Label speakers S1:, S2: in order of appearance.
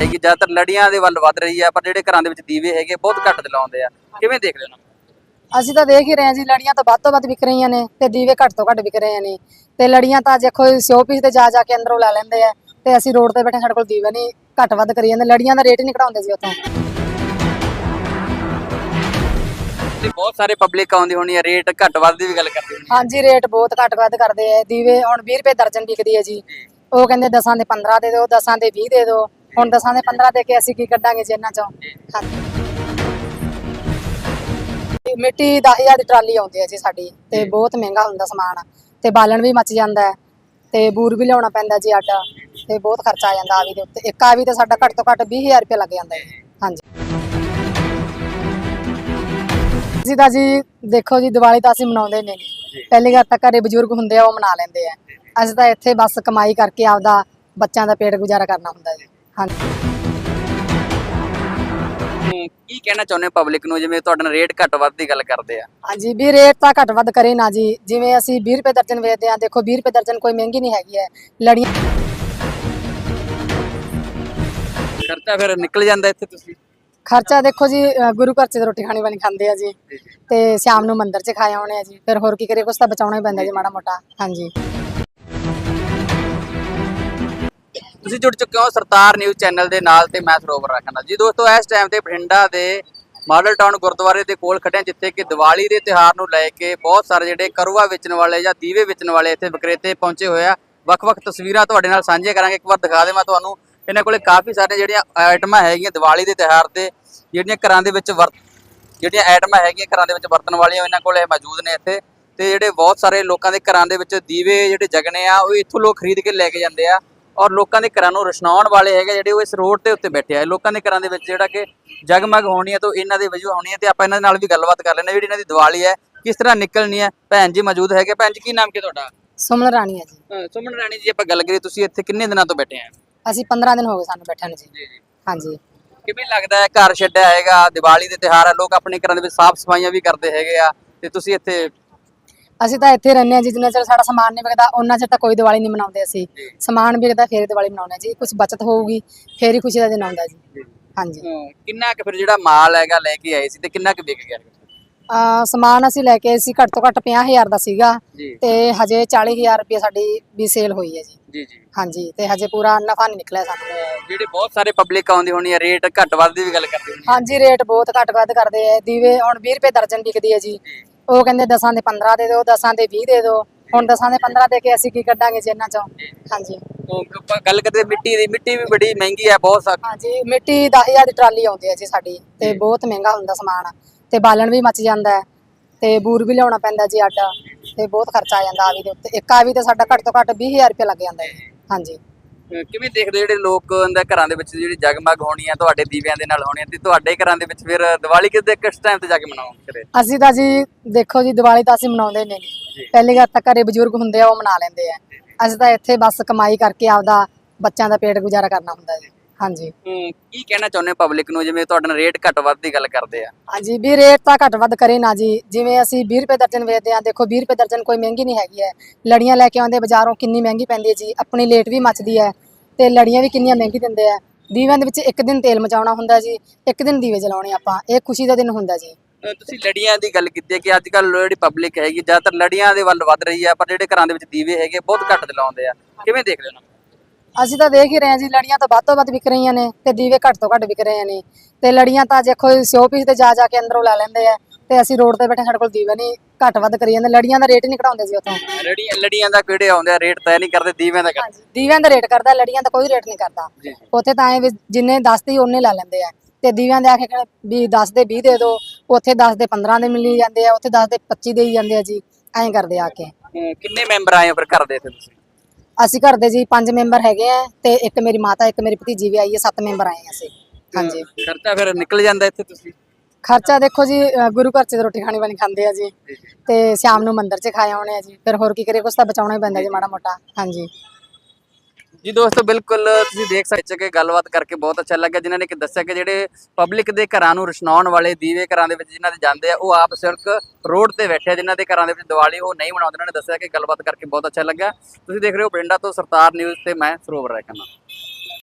S1: ਹੈਗੀ ਜ਼ਿਆਦਾਤਰ ਲੜੀਆਂ ਦੇ ਵੱਲ ਵੱਧ ਰਹੀ ਹੈ ਪਰ ਜਿਹੜੇ ਘਰਾਂ ਦੇ ਵਿੱਚ ਦੀਵੇ ਹੈਗੇ ਬਹੁਤ ਘੱਟ ਜਲਾਉਂਦੇ ਆ। ਕਿਵੇਂ ਦੇਖ ਰਹੇ ਹੋ
S2: ਅਸੀਂ ਤਾਂ ਦੇਖ ਹੀ ਰਹੇ ਹਾਂ ਜੀ ਲੜੀਆਂ ਤਾਂ ਵੱਧ ਤੋਂ ਵੱਧ ਵਿਕ ਰਹੀਆਂ ਨੇ ਤੇ ਦੀਵੇ ਘੱਟ ਤੋਂ ਘੱਟ ਵਿਕ ਰਹੇ ਨੇ। ਤੇ ਲੜੀਆਂ ਤਾਂ ਦੇਖੋ ਸ਼ੋਪੀਸ ਤੇ ਜਾ ਜਾ ਕੇ ਅੰਦਰੋਂ ਲੈ ਲੈਂਦੇ ਆ ਤੇ ਅਸੀਂ ਰੋਡ ਤੇ ਬੈਠੇ ਸਾਡੇ ਕੋਲ ਦੀਵੇ ਨਹੀਂ ਘੱਟ ਵੱਧ ਕਰੀ ਜਾਂਦੇ। ਲੜੀਆਂ ਦਾ ਰੇਟ ਹੀ ਨਹੀਂ ਘਟਾਉਂਦੇ ਸੀ ਉੱਥੋਂ।
S1: ਤੇ ਬਹੁਤ ਸਾਰੇ ਪਬਲਿਕ ਆਉਂਦੀ ਹੋਣੀ ਹੈ ਰੇਟ ਘੱਟ ਵੱਧ ਦੀ ਵੀ ਗੱਲ ਕਰਦੇ ਹੋਣੀ
S2: ਹਾਂਜੀ ਰੇਟ ਬਹੁਤ ਘੱਟ ਵੱਧ ਕਰਦੇ ਆ। ਦੀਵੇ ਹੁਣ 20 ਰੁਪਏ ਦਰਜਨ ਵਿਕਦੀ ਹੈ ਜੀ। ਉਹ ਕਹਿੰਦੇ 10 ਦੇ 15 ਦੇ ਦਿਓ 10 ਦੇ 20 ਦੇ ਦਿਓ। ਹੁਣ 10 ਦੇ 15 ਦੇ ਕੇ ਅਸੀਂ ਕੀ ਕੱਢਾਂਗੇ ਜੀ ਇਹਨਾਂ ਚੋਂ? ਹਾਂਜੀ ਮਿੱਟੀ 10000 ਦੀ ਟਰਾਲੀ ਆਉਂਦੀ ਹੈ ਜੀ ਸਾਡੀ ਤੇ ਬਹੁਤ ਮਹਿੰਗਾ ਹੁੰਦਾ ਸਮਾਨ। ਤੇ ਬਾਲਣ ਵੀ ਮੱਚ ਜਾਂਦਾ ਤੇ ਬੂਰ ਵੀ ਲਿਆਉਣਾ ਪੈਂਦਾ ਜੀ ਆਟਾ ਤੇ ਬਹੁਤ ਖਰਚਾ ਆ ਜਾਂਦਾ ਆਵੀ ਦੇ ਉੱਤੇ। ਇੱਕ ਆਵੀ ਤੇ ਸਾਡਾ ਘੱਟ ਤੋਂ ਘੱਟ 20000 ਰੁਪਏ ਲੱਗ ਜਾਂਦਾ ਹੈ। ਹਾਂਜੀ। ਜੀ ਤਾਂ ਜੀ ਦੇਖੋ ਜੀ ਦੀਵਾਲੀ ਤਾਂ ਅਸੀਂ ਮਨਾਉਂਦੇ ਨੇ ਪਹਿਲੀ ਗੱਲ ਤਾਂ ਘਰੇ ਬਜ਼ੁਰਗ ਹੁੰਦੇ ਆ ਉਹ ਮਨਾ ਲੈਂਦੇ ਆ। ਅਸੀਂ ਤਾਂ ਇੱਥੇ ਬਸ ਕਮਾਈ ਕਰਕੇ ਆਪਦਾ ਬੱਚਿਆਂ ਦਾ ਪੇਟ ਗੁਜ਼ਾਰਾ ਕਰਨਾ ਹੁੰਦਾ ਜੀ।
S1: ਕੀ ਕਹਿਣਾ ਚਾਹੁੰਦੇ ਪਬਲਿਕ ਨੂੰ? ਜਿਵੇਂ ਤੁਹਾਡੇ ਰੇਟ ਘੱਟ ਵੱਧ ਦੀ ਗੱਲ ਕਰਦੇ ਆ।
S2: ਹਾਂਜੀ ਵੀ ਰੇਟ ਤਾਂ ਘੱਟ ਵੱਧ ਕਰੇ ਨਾ ਜੀ। ਜਿਵੇਂ ਅਸੀਂ 20 ਰੁਪਏ ਦਰਜਨ ਵੇਚਦੇ ਆ ਦੇਖੋ 20 ਰੁਪਏ ਦਰਜਨ ਕੋਈ ਮਹਿੰਗੀ ਨਹੀਂ ਹੈਗੀ ਹੈ। ਲੜੀਆਂ
S1: ਖਰਚਾ ਫਿਰ ਨਿਕਲ ਜਾਂਦਾ ਇੱਥੇ ਤੁਸੀਂ?
S2: ਖਰਚਾ ਦੇਖੋ ਜੀ ਅ, ਗੁਰੂ ਘਰ 'ਚ ਤਾਂ ਰੋਟੀ ਖਾਣੀ ਵਾਲੀ ਖਾਂਦੇ ਆ ਜੀ। ਤੇ ਸ਼ਾਮ ਨੂੰ ਮੰਦਿਰ 'ਚ ਖਾਏ ਆਉਣੇ ਆ ਜੀ। ਫਿਰ ਹੋਰ ਕੀ ਕਰੀਏ ਕੁਛ ਤਾਂ ਬਚਾਉਣਾ ਹੀ ਪੈਂਦਾ ਜੀ ਮਾੜਾ ਮੋਟਾ। ਹਾਂਜੀ।
S1: ਤੁਸੀਂ ਜੁੜ ਚੁੱਕੇ ਹੋ ਸਰਤਾਰ ਨਿਊਜ਼ ਚੈਨਲ ਦੇ ਨਾਲ ਤੇ ਮੈਂ ਸਰੋਵਰ ਰੱਖਣਾ ਜੀ ਦੋਸਤੋ, ਇਸ ਟਾਈਮ ਤੇ ਬਠਿੰਡਾ ਦੇ ਮਾਡਲ ਟਾਊਨ ਗੁਰਦੁਆਰੇ ਦੇ ਕੋਲ ਖੜੇ ਜਿੱਥੇ ਕਿ ਦੀਵਾਲੀ ਦੇ ਤਿਉਹਾਰ ਨੂੰ ਲੈ ਕੇ ਬਹੁਤ ਸਾਰੇ ਜਿਹੜੇ ਕਰਵਾ ਵੇਚਣ ਵਾਲੇ ਜਾਂ ਦੀਵੇ ਵੇਚਣ ਵਾਲੇ ਇੱਥੇ ਵਿਕਰੇਤੇ ਪਹੁੰਚੇ ਹੋਏ ਆ। ਵੱਖ-ਵੱਖ ਤਸਵੀਰਾਂ ਤੁਹਾਡੇ ਨਾਲ ਸਾਂਝੀਆਂ ਕਰਾਂਗੇ। ਇੱਕ ਵਾਰ ਦਿਖਾ ਦੇਵਾਂ ਤੁਹਾਨੂੰ, ਇਹਨਾਂ ਕੋਲੇ ਕਾਫੀ ਸਾਰੇ ਜਿਹੜੀਆਂ ਆਈਟਮਾਂ ਹੈਗੀਆਂ ਦੀਵਾਲੀ ਦੇ ਤਿਉਹਾਰ ਤੇ, ਜਿਹੜੀਆਂ ਘਰਾਂ ਦੇ ਵਿੱਚ ਵਰਤ, ਜਿਹੜੀਆਂ ਆਈਟਮਾਂ ਹੈਗੀਆਂ ਘਰਾਂ ਦੇ ਵਿੱਚ ਵਰਤਣ ਵਾਲੀਆਂ ਇਹਨਾਂ ਕੋਲੇ ਮੌਜੂਦ ਨੇ ਇੱਥੇ। ਤੇ ਜਿਹੜੇ ਬਹੁਤ ਸਾਰੇ ਲੋਕਾਂ ਦੇ ਘਰਾਂ ਦੇ ਵਿੱਚ ਦੀਵੇ ਜਿਹੜੇ ਜਗਣੇ ਆ, ਉਹ ਇੱਥੋਂ ਲੋਕ ਖਰੀਦ ਕੇ ਲੈ ਕੇ ਜਾਂਦੇ ਆ। ਔਰ ਲੋਕਾਂ ਦੇ ਘਰਾਂ ਨੂੰ ਰੋਸ਼ਨਾਉਣ ਵਾਲੇ ਹੈਗੇ ਜਿਹੜੇ ਉਹ ਇਸ ਰੋਡ ਦੇ ਉੱਤੇ ਬੈਠੇ ਆ। ਲੋਕਾਂ ਦੇ ਘਰਾਂ ਦੇ ਵਿੱਚ ਜਿਹੜਾ ਕਿ ਜਗਮਗ ਹੋਣੀ ਹੈ ਤਾਂ ਇਹਨਾਂ ਦੇ ਵਜੋਂ ਹੋਣੀ ਹੈ ਤੇ ਆਪਾਂ ਇਹਨਾਂ ਨਾਲ ਵੀ ਗੱਲਬਾਤ ਕਰ ਹਾਂ। ਜਿਹੜੀ ਇਹਨਾਂ ਦੀ ਦੀਵਾਲੀ ਹੈ ਕਿਸ ਤਰ੍ਹਾਂ ਨਿਕਲਣੀ ਹੈ? ਭੈਣ ਜੀ ਮੌਜੂਦ ਹੈਗੇ। ਭੈਣ ਜੀ ਕੀ ਨਾਮ ਕੀ ਤੁਹਾਡਾ?
S2: ਸੁਮਨ ਰਾਣੀ ਹੈ ਜੀ।
S1: ਸੁਮਨ ਰਾਣੀ ਜੀ ਆਪਾਂ ਗੱਲ ਕਰੀਏ ਤੁਸੀਂ ਇੱਥੇ ਕਿੰਨੇ ਦਿਨਾਂ ਤੋਂ ਬੈਠੇ ਆ?
S2: ਅਸੀਂ 15 ਦਿਨ ਹੋ ਗਏ ਸਾਨੂੰ ਬੈਠਣ ਨੂੰ ਜੀ।
S1: ਜੀ ਜੀ।
S2: ਹਾਂਜੀ।
S1: ਕਿਵੇਂ ਲੱਗਦਾ ਹੈ ਘਰ ਛੱਡਿਆ ਹੈਗਾ ਦੀਵਾਲੀ ਦੇ ਤਿਉਹਾਰ ਆ ਲੋਕ ਆਪਣੇ ਘਰਾਂ ਦੇ ਵਿੱਚ ਸਾਫ਼ ਸਫਾਈਆਂ ਵੀ ਕਰਦੇ ਹੈਗੇ ਆ ਤੇ ਤੁਸੀਂ ਇੱਥੇ
S2: ਅਸੀਂ ਤਾਂ ਇੱਥੇ ਰਹਿੰਦੇ ਹਾਂ ਜੀ ਜਿੰਨਾ ਚਿਰ ਸਾਡਾ ਸਮਾਨ ਨਹੀਂ ਵਿਕਦਾ ਉਹਨਾਂ ਚਿਰ ਤਾਂ ਕੋਈ ਦੀਵਾਲੀ ਨਹੀਂ ਮਨਾਉਂਦੇ ਅਸੀਂ। ਸਮਾਨ ਵਿਕਦਾ ਫੇਰ ਦੀਵਾਲੀ ਮਨਾਉਂਦੇ ਜੀ। ਕੁਝ ਬਚਤ ਹੋਊਗੀ ਫੇਰ ਹੀ ਖੁਸ਼ੀ ਦਾ ਦਿਨ ਆਉਂਦਾ ਜੀ। ਹਾਂਜੀ।
S1: ਕਿੰਨਾ ਕੁ ਫਿਰ ਜਿਹੜਾ ਮਾਲ ਹੈਗਾ ਲੈ ਕੇ ਆਏ ਸੀ ਤੇ ਕਿੰਨਾ ਕੁ ਵਿਕ ਗਿਆ?
S2: ਅਹ ਸਮਾਨ ਅਸੀਂ ਲੈ ਕੇ ਆਏ ਸੀ ਘੱਟ ਤੋਂ ਘੱਟ 50000 ਦਾ ਸੀਗਾ। ਤੇ ਹਜੇ 40000 ਰੁਪਏ ਸਾਡੀ ਵੀ ਸੇਲ ਹੋਈ ਹੈ ਜੀ।
S1: ਜੀ ਜੀ।
S2: ਹਾਂਜੀ ਤੇ ਹਜੇ ਪੂਰਾ ਨਫਾ ਨਹੀਂ ਨਿਕਲਿਆ ਸਾਨੂੰ।
S1: ਜਿਹੜੇ ਬਹੁਤ ਸਾਰੇ ਪਬਲਿਕ ਆਉਂਦੀ ਹੋਣੀ ਹੈ ਰੇਟ ਘੱਟ ਵੱਧ ਦੀ ਵੀ ਗੱਲ ਕਰਦੇ ਹੋਣੀ
S2: ਹਾਂਜੀ ਰੇਟ ਬਹੁਤ ਘੱਟ ਵੱਧ ਕਰਦੇ ਆ। ਦੀਵੇ ਹੁਣ 20 ਰੁਪਏ ਦਰਜਨ ਵਿਕਦੀ ਹੈ ਜੀ। ਉਹ ਕਹਿੰਦੇ 10 ਦੇ 15 ਦੇ ਦਿਓ 10 ਦੇ 20 ਦੇ ਦਿਓ। ਹੁਣ 10 ਦੇ 15 ਦੇ ਕੇ ਅਸੀਂ ਕੀ ਕੱਢਾਂਗੇ ਜੀ ਇਹਨਾਂ ਚੋਂ? ਹਾਂਜੀ।
S1: ਉਹ ਆਪਾਂ ਗੱਲ ਕਰਦੇ ਮਿੱਟੀ ਦੀ ਮਿੱਟੀ ਵੀ ਬੜੀ ਮਹਿੰਗੀ ਹੈ ਬਹੁਤ ਸਾ
S2: ਹਾਂਜੀ ਮਿੱਟੀ 10000 ਦੀ ਟਰਾਲੀ ਆਉਂਦੀ ਹੈ ਜੀ ਸਾਡੀ ਤੇ ਬਹੁਤ ਮਹਿੰਗਾ ਹੁੰਦਾ ਸਮਾਨ। ਤੇ ਬਾਲਣ ਵੀ ਮੱਚ ਜਾਂਦਾ ਹੈ ਤੇ ਬੂਰ ਵੀ ਲਿਆਉਣਾ ਪੈਂਦਾ ਜੀ ਆਟਾ ਤੇ ਬਹੁਤ ਖਰਚਾ ਆ ਜਾਂਦਾ ਆਵੀ ਦੇ ਉੱਤੇ। ਇੱਕ ਆਵੀ ਤੇ ਸਾਡਾ ਘੱਟ ਤੋਂ ਘੱਟ 20000 ਰੁਪਏ ਲੱਗ ਜਾਂਦਾ ਹੈ ਹਾਂਜੀ।
S1: ਕਿਵੇਂ ਦੇਖਦੇ ਜਿਹੜੇ ਲੋਕ ਦੇ ਘਰਾਂ ਦੇ ਵਿੱਚ ਜਿਹੜੀ ਜਗਮਗ ਹੋਣੀ ਹੈ ਤੁਹਾਡੇ ਦੀਵਿਆਂ ਦੇ ਨਾਲ ਹੋਣੀ ਹੈ ਤੇ ਤੁਹਾਡੇ ਘਰਾਂ ਦੇ ਵਿੱਚ ਫਿਰ ਦੀਵਾਲੀ ਕਿਸ ਦੇ ਕਿਸ ਟਾਈਮ ਤੇ ਜਾ ਕੇ ਮਨਾਉਂਦੇ
S2: ਅਸੀਂ ਤਾਂ ਜੀ ਦੇਖੋ ਜੀ ਦੀਵਾਲੀ ਤਾਂ ਅਸੀਂ ਮਨਾਉਂਦੇ ਨੇ ਪਹਿਲੀ ਗੱਲ ਤਾਂ ਘਰੇ ਬਜ਼ੁਰਗ ਹੁੰਦੇ ਆ ਉਹ ਮਨਾ ਲੈਂਦੇ ਆ। ਅਸੀਂ ਤਾਂ ਇੱਥੇ ਬਸ ਕਮਾਈ ਕਰਕੇ ਆਪਦਾ ਬੱਚਿਆਂ ਦਾ ਪੇਟ ਗੁਜ਼ਾਰਾ ਕਰਨਾ ਹੁੰਦਾ ਜੀ। ਹਾਂਜੀ।
S1: ਹੂੰ ਕੀ ਕਹਿਣਾ ਚਾਹੁੰਦੇ ਪਬਲਿਕ ਨੂੰ? ਜਿਵੇਂ ਤੁਹਾਡੇ ਨਾਲ ਰੇਟ ਘੱਟ ਵੱਧ ਦੀ ਗੱਲ ਕਰਦੇ ਆ।
S2: ਹਾਂਜੀ ਵੀ ਰੇਟ ਤਾਂ ਘੱਟ ਵੱਧ ਕਰੇ ਨਾ ਜੀ। ਜਿਵੇਂ ਅਸੀਂ 20 ਰੁਪਏ ਦਰਜਨ ਵੇਚਦੇ ਆ ਦੇਖੋ 20 ਰੁਪਏ ਦਰਜਨ ਕੋਈ ਮਹਿੰਗੀ ਨਹੀਂ ਹੈਗੀ ਹੈ। ਲੜੀਆਂ ਲੈ ਕੇ ਆਉਂਦੇ ਬਾਜ਼ਾਰੋਂ ਕਿੰਨੀ ਮਹਿੰਗੀ ਪੈਂਦੀ ਹੈ ਜੀ। ਆਪਣੀ ਲੇਟ ਵੀ ਮੱਚਦੀ ਹੈ ਤੇ ਲੜੀਆਂ ਵੀ ਕਿੰਨੀਆਂ ਮਹਿੰਗੀ ਦਿੰਦੇ ਆ। ਦੀਵਿਆਂ ਦੇ ਵਿੱਚ ਇੱਕ ਦਿਨ ਤੇਲ ਮਚਾਉਣਾ ਹੁੰਦਾ ਜੀ। ਇੱਕ ਦਿਨ ਦੀਵੇ ਜਲਾਉਣੇ ਆਪਾਂ। ਇਹ ਖੁਸ਼ੀ ਦਾ ਦਿਨ ਹੁੰਦਾ ਜੀ।
S1: ਤੁਸੀਂ ਲੜੀਆਂ ਦੀ ਗੱਲ ਕੀਤੀ ਹੈ ਕਿ ਅੱਜ ਕੱਲ ਜਿਹੜੀ ਪਬਲਿਕ ਹੈਗੀ ਜ਼ਿਆਦਾਤਰ ਲੜੀਆਂ ਦੇ ਵੱਲ ਵੱਧ ਰਹੀ ਹੈ ਪਰ ਜਿਹੜੇ ਘਰਾਂ ਦੇ ਵਿੱਚ ਦੀਵੇ ਹੈਗੇ ਬਹੁਤ ਘੱਟ ਜਲਾਉਂਦੇ ਆ। ਕਿਵੇਂ ਦੇਖ ਰਹੇ ਹੋ?
S2: ਅਸੀਂ ਤਾਂ ਦੇਖ ਹੀ ਰਹੇ ਹਾਂ ਜੀ ਲੜੀਆਂ ਤਾਂ ਵੱਧ ਤੋਂ ਵੱਧ ਵਿਕ ਰਹੀਆਂ ਨੇ ਤੇ ਦੀਵੇ ਘੱਟ ਤੋਂ ਘੱਟ ਵਿਕ ਰਹੇ ਨੇ। ਤੇ ਲੜੀਆਂ ਤਾਂ ਦੇਖੋ ਸ਼ੋਪੀਸ ਤੇ ਜਾ ਜਾ ਕੇ ਅੰਦਰੋਂ ਲੈ ਲੈਂਦੇ ਆ ਤੇ ਅਸੀਂ ਰੋਡ ਤੇ ਬੈਠੇ ਸਾਡੇ ਕੋਲ ਦੀਵੇ ਨਹੀਂ ਘੱਟ ਵੱਧ ਕਰੀ ਜਾਂਦੇ। ਲੜੀਆਂ ਦਾ ਰੇਟ ਨਹੀਂ ਘਟਾਉਂਦੇ ਜੀ ਉਥੋਂ।
S1: ਲੜੀਆਂ ਲੜੀਆਂ ਦਾ ਕਿਹੜੇ ਆਉਂਦੇ ਆ? ਰੇਟ ਤੈਅ ਨਹੀਂ ਕਰਦੇ ਦੀਵਿਆਂ ਦਾ ਕਰਦੇ।
S2: ਦੀਵਿਆਂ ਦਾ ਰੇਟ ਕਰਦਾ ਲੜੀਆਂ ਦਾ ਕੋਈ ਰੇਟ ਨਹੀਂ ਕਰਦਾ।
S1: ਜੀ
S2: ਉੱਥੇ ਤਾਂ ਐ ਵੀ ਜਿੰਨੇ 10 ਦੀ ਉਹਨੇ ਲੈ ਲੈਂਦੇ ਆ। ਤੇ ਦੀਵਿਆਂ ਦੇ ਆਖੇ ਕਹਿੰਦੇ ਵੀ 10 ਦੇ 20 ਦੇ ਦਿਓ ਉੱਥੇ 10 ਦੇ 15 ਦੇ ਮਿਲੀ ਜਾਂਦੇ ਆ ਉੱਥੇ 10 ਦੇ 25 ਦੇ ਹੀ ਜਾਂਦੇ ਆ ਜੀ। ਐਂ ਕਰਦੇ ਆ ਕੇ।
S1: ਅਹ ਕਿੰਨੇ ਮੈਂਬਰ ਆਏ ਹੋ ਫਿਰ ਘਰ ਦੇ ਇੱਥੇ ਤੁਸੀਂ?
S2: ਅਸੀਂ ਘਰ ਦੇ ਜੀ ਪੰਜ ਮੈਂਬਰ ਹੈਗੇ ਆ ਤੇ ਇੱਕ ਮੇਰੀ ਮਾਤਾ ਇੱਕ ਮੇਰੀ ਭਤੀਜੀ ਵੀ ਆਈ ਹੈ ਸੱਤ ਮੈਂਬਰ ਆਏ ਆ ਅਸੀਂ। ਹਾਂਜੀ।
S1: ਖਰਚਾ ਫਿਰ ਨਿਕਲ ਜਾਂਦਾ ਇੱਥੇ ਤੁਸੀਂ?
S2: ਖਰਚਾ ਦੇਖੋ ਜੀ ਅ, ਗੁਰੂ ਘਰ 'ਚ ਤਾਂ ਰੋਟੀ ਖਾਣੀ ਵਾਲੀ ਖਾਂਦੇ ਆ ਜੀ। ਤੇ ਸ਼ਾਮ ਨੂੰ ਮੰਦਿਰ 'ਚ ਖਾਏ ਆਉਣੇ ਆ ਜੀ। ਫਿਰ ਹੋਰ ਕੀ ਕਰੀਏ ਕੁਛ ਤਾਂ ਬਚਾਉਣਾ ਹੀ ਪੈਂਦਾ ਜੀ ਮਾੜਾ ਮੋਟਾ। ਹਾਂਜੀ।
S1: ਜੀ ਦੋਸਤੋ, ਬਿਲਕੁਲ ਤੁਸੀਂ ਦੇਖ ਸਕਦੇ ਕਿ ਗੱਲਬਾਤ ਕਰਕੇ ਬਹੁਤ ਅੱਛਾ ਲੱਗਾ ਜਿਨ੍ਹਾਂ ਨੇ ਕਿ ਦੱਸਿਆ ਕਿ ਜਿਹੜੇ ਪਬਲਿਕ ਦੇ ਘਰਾਂ ਨੂੰ ਰਸ਼ਨਾਉਣ ਵਾਲੇ ਦੀਵੇ ਘਰਾਂ ਦੇ ਵਿੱਚ ਜਿਨ੍ਹਾਂ ਦੇ ਜਾਂਦੇ ਆ, ਉਹ ਆਪ ਸਿਰਫ ਰੋਡ ਤੇ ਬੈਠੇ ਆ, ਜਿਨ੍ਹਾਂ ਦੇ ਘਰਾਂ ਦੇ ਵਿੱਚ ਦੀਵਾਲੀ ਉਹ ਨਹੀਂ ਮਨਾਉਂਦੇ। ਉਹਨਾਂ ਨੇ ਦੱਸਿਆ ਕਿ ਗੱਲਬਾਤ ਕਰਕੇ ਬਹੁਤ ਅੱਛਾ ਲੱਗਾ ਤੁਸੀਂ ਦੇਖ ਰਹੇ ਹੋ ਬਰਿੰਡਾ ਤੋਂ ਸਰਤਾਰ ਨਿਊਜ਼ ਤੇ ਮੈਂ ਸਰੋਵਰ ਰਹਿ ਕਰਨਾ